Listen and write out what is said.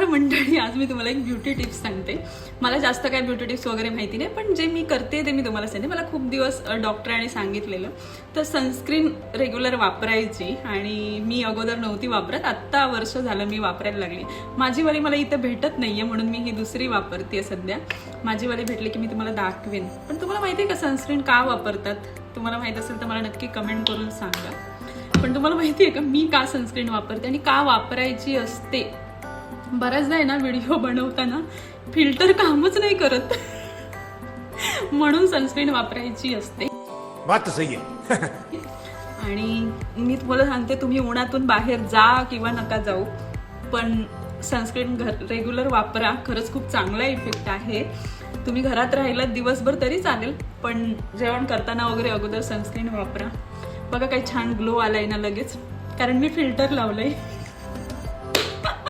नमस्कार मंडळी आज मी तुम्हाला एक ब्युटी टिप्स सांगते. मला जास्त काय ब्युटी टिप्स वगैरे माहिती नाही पण जे मी करते ते मी तुम्हाला सांगते. मला खूप दिवस डॉक्टरांनी सांगितलेलं. तर सनस्क्रीन रेग्युलर वापरायची आणि मी अगोदर नव्हती वापरत आत्ता वर्ष झालं मी वापरायला लागली. माझीवाली मला इथं भेटत नाहीये म्हणून मी ही दुसरी वापरते सध्या. माझीवाली भेटली की मी तुम्हाला दाखवेन. पण तुम्हाला माहिती आहे का सनस्क्रीन का वापरतात? तुम्हाला माहीत असेल तर मला नक्की कमेंट करून सांगा. पण तुम्हाला माहिती आहे का मी का सनस्क्रीन वापरते आणि का वापरायची असते? बऱ्याचदा आहे ना व्हिडिओ बनवताना फिल्टर कामच नाही करत. म्हणून सनस्क्रीन वापरायची असते. बात तो सही आणि मी तुम्हाला सांगते तुम्ही उन्हातून बाहेर जा किंवा नका जाऊ. पण सनस्क्रीन घर रेग्युलर वापरा. खरंच खूप चांगला इफेक्ट आहे. तुम्ही घरात राहिलात दिवसभर तरी चालेल पण जेवण करताना वगैरे अगोदर सनस्क्रीन वापरा. बघा काही छान ग्लो आलाय ना लगेच. कारण मी फिल्टर लावलंय.